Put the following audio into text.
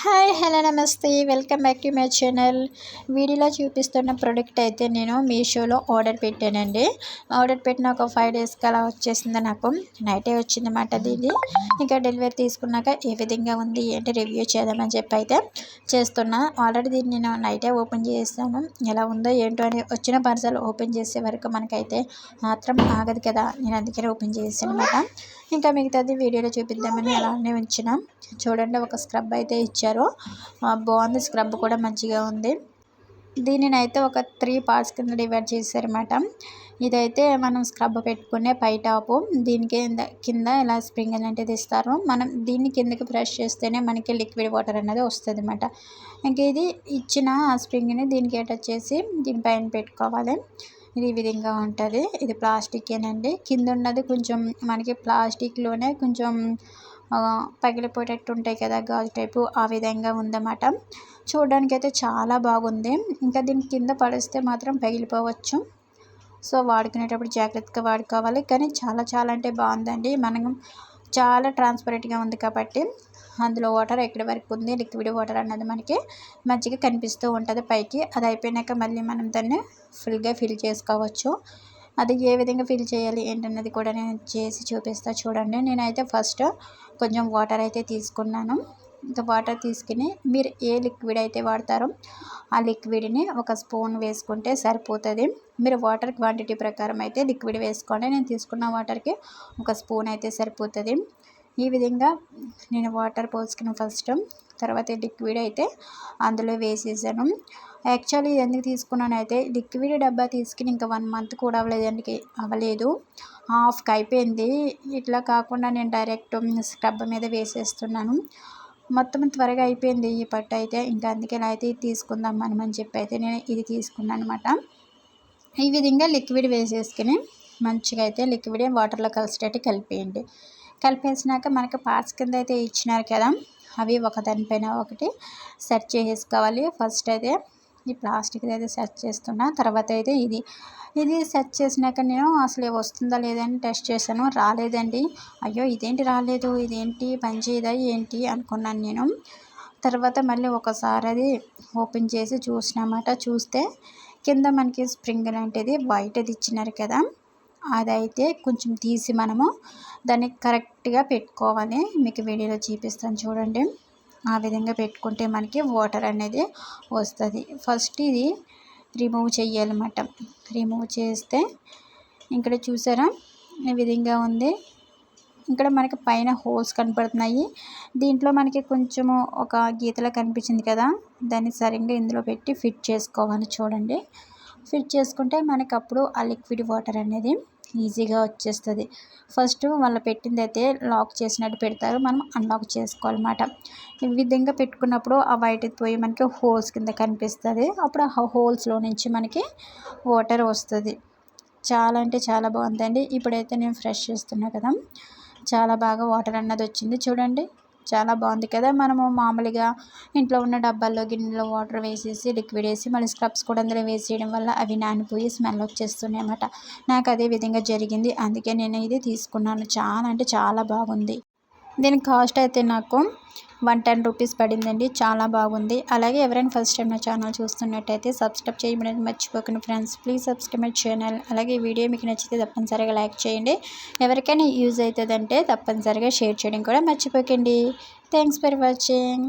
Hi hello నమస్తే. Welcome back to my channel వీడియోలో చూపిస్తున్న ప్రోడక్ట్ అయితే నేను మీషోలో ఆర్డర్ పెట్టానండి. ఆర్డర్ పెట్టిన ఒక ఫైవ్ డేస్కి అలా వచ్చేసింది నాకు. నైటే వచ్చిందన్నమాట దీన్ని ఇంకా డెలివరీ తీసుకున్నాక ఏ విధంగా ఉంది ఏంటి రివ్యూ చేద్దామని చెప్పి అయితే చేస్తున్నా. ఆల్రెడీ దీన్ని నేను నైటే ఓపెన్ చేస్తాను ఎలా ఉందో ఏంటో అని వచ్చిన పార్సల్ ఓపెన్ చేసే వరకు మనకైతే మాత్రం ఆగదు కదా. నేను అందుకనే ఓపెన్ చేసాను అనమాట ఇంకా మిగతాది వీడియోలో చూపిద్దామని అలానే ఉంచినాం. చూడండి ఒక స్క్రబ్ అయితే ఇచ్చి ఇచ్చారు. బాగుంది. స్క్రబ్ కూడా మంచిగా ఉంది. దీనిని అయితే ఒక త్రీ పార్ట్స్ కింద డివైడ్ చేశారు మేడం. ఇదైతే మనం స్క్రబ్ పెట్టుకునే పై టాపు దీనికి కింద ఇలా స్ప్రింగ్ అనేది ఇస్తారు. మనం దీన్ని కిందకి బ్రష్ చేస్తేనే మనకి లిక్విడ్ వాటర్ అనేది వస్తుంది అనమాట ఇంకా ఇది ఇచ్చిన ఆ స్ప్రింగ్ని దీనికి అటాచ్ చేసి దీనిపైన పెట్టుకోవాలి. ఇది ఈ విధంగా ఉంటుంది. ఇది ప్లాస్టికేనండి కింద ఉన్నది కొంచెం మనకి ప్లాస్టిక్లోనే కొంచెం పగిలిపోయేటట్టు ఉంటాయి కదా గాజు టైపు ఆ విధంగా ఉందన్నమాట. చూడడానికి అయితే చాలా బాగుంది. ఇంకా దీని కింద పడేస్తే మాత్రం పగిలిపోవచ్చు. సో వాడుకునేటప్పుడు జాగ్రత్తగా వాడుకోవాలి. కానీ చాలా చాలా అంటే బాగుందండి. మనం చాలా ట్రాన్స్పరెంట్గా ఉంది కాబట్టి అందులో వాటర్ ఎక్కడి వరకు ఉంది లిక్విడ్ వాటర్ అన్నది మనకి మంచిగా కనిపిస్తూ ఉంటుంది పైకి. అది అయిపోయినాక మళ్ళీ మనం దాన్ని ఫుల్గా ఫిల్ చేసుకోవచ్చు. అది ఏ విధంగా ఫిల్ చేయాలి ఏంటన్నది కూడా నేను చేసి చూపిస్తా చూడండి. నేనైతే ఫస్ట్ కొంచెం వాటర్ అయితే తీసుకున్నాను. ఇంకా వాటర్ తీసుకుని మీరు ఏ లిక్విడ్ అయితే వాడతారో ఆ లిక్విడ్ని ఒక స్పూన్ వేసుకుంటే సరిపోతుంది. మీరు వాటర్ క్వాంటిటీ ప్రకారం అయితే లిక్విడ్ వేసుకోండి. నేను తీసుకున్న వాటర్కి ఒక స్పూన్ అయితే సరిపోతుంది. ఈ విధంగా నేను వాటర్ పోసుకున్న ఫస్ట్ తర్వాత లిక్విడ్ అయితే అందులో వేసేసాను. యాక్చువల్లీ ఎందుకు తీసుకున్నాను అయితే లిక్విడ్ డబ్బా తీసుకుని ఇంకా వన్ మంత్ కూడా అవ్వలేదండి అవ్వలేదు. హాఫ్కి అయిపోయింది. ఇట్లా కాకుండా నేను డైరెక్ట్ స్క్రబ్ మీద వేసేస్తున్నాను. మొత్తం త్వరగా అయిపోయింది ఈ పట్టు అయితే. ఇంకా అందుకే ఇలా అయితే తీసుకుందాం మనం అని చెప్పి అయితే నేను ఇది తీసుకున్నాను అనమాట ఈ విధంగా లిక్విడ్ వేసేసుకుని మంచిగా అయితే లిక్విడ్ వాటర్లో కలిసేటట్టు కలిపేయండి. కలిపేసినాక మనకి పార్ట్స్ కింద అయితే ఇచ్చినారు కదా అవి ఒకదానిపైన ఒకటి సెట్ చేసుకోవాలి ఫస్ట్ అయితే ఈ ప్లాస్టిక్ అయితే సెట్ చేస్తున్నా. తర్వాత అయితే ఇది. ఇది సెట్ చేసినాక నేను అసలు వస్తుందా లేదని టెస్ట్ చేశాను. రాలేదండి. అయ్యో ఇదేంటి రాలేదు? ఇదేంటి? పనిచేయదా ఏంటి? అనుకున్నాను నేను. తర్వాత మళ్ళీ ఒకసారి అది ఓపెన్ చేసి చూసినమాట. చూస్తే కింద మనకి స్ప్రింగ్ లాంటిది బయటది అది ఇచ్చినారు కదా. అదైతే కొంచెం తీసి మనము దాన్ని కరెక్ట్గా పెట్టుకోవాలి. మీకు వీడియోలో చూపిస్తాను చూడండి. ఆ విధంగా పెట్టుకుంటే మనకి వాటర్ అనేది వస్తుంది. ఫస్ట్ ఇది రిమూవ్ చేయాలన్నమాట రిమూవ్ చేస్తే ఇక్కడ చూసారా? ఈ విధంగా ఉంది. ఇక్కడ మనకి పైన హోల్స్ కనపడుతున్నాయి. దీంట్లో మనకి కొంచెము ఒక గీతలా కనిపించింది కదా? దాన్ని సరిగ్గా ఇందులో పెట్టి ఫిట్ చేసుకోవాలి చూడండి. ఫిట్ చేసుకుంటే మనకి అప్పుడు ఆ లిక్విడ్ వాటర్ అనేది ఈజీగా వచ్చేస్తుంది. ఫస్ట్ వాళ్ళు పెట్టింది అయితే లాక్ చేసినట్టు పెడతారు. మనం అన్లాక్ చేసుకోవాలన్నమాట. ఈ విధంగా పెట్టుకున్నప్పుడు ఆ వైట్ పోయి మనకి హోల్స్ కింద కనిపిస్తుంది. అప్పుడు ఆ హోల్స్లో నుంచి మనకి వాటర్ వస్తుంది. చాలా అంటే చాలా బాగుందండి. ఇప్పుడైతే నేను ఫ్రెష్ చేస్తున్నా కదా. చాలా బాగా వాటర్ అన్నది వచ్చింది చూడండి. చాలా బాగుంది కదా. మనము మామూలుగా ఇంట్లో ఉన్న డబ్బాల్లో గిన్నెలో వాటర్ వేసేసి లిక్విడ్ వేసి మళ్ళీ స్క్రబ్స్ కూడా అందులో వేసేయడం వల్ల అవి నానిపోయి స్మెల్ వచ్చేస్తున్నాయి అన్నమాట. నాకు అదే విధంగా జరిగింది. అందుకే నేను ఇది తీసుకున్నాను. చాలా అంటే చాలా బాగుంది. దీని కాస్ట్ అయితే నాకు వన్ టెన్ రూపీస్ పడిందండి. చాలా బాగుంది. అలాగే ఎవరైనా ఫస్ట్ టైం నా ఛానల్ చూస్తున్నట్టయితే సబ్స్క్రైబ్ చేయమని మర్చిపోకండి friends. Please subscribe my channel అలాగే ఈ వీడియో మీకు నచ్చితే తప్పనిసరిగా లైక్ చేయండి. ఎవరికైనా యూజ్ అవుతుందంటే తప్పనిసరిగా షేర్ చేయడం కూడా మర్చిపోకండి. Thanks for watching.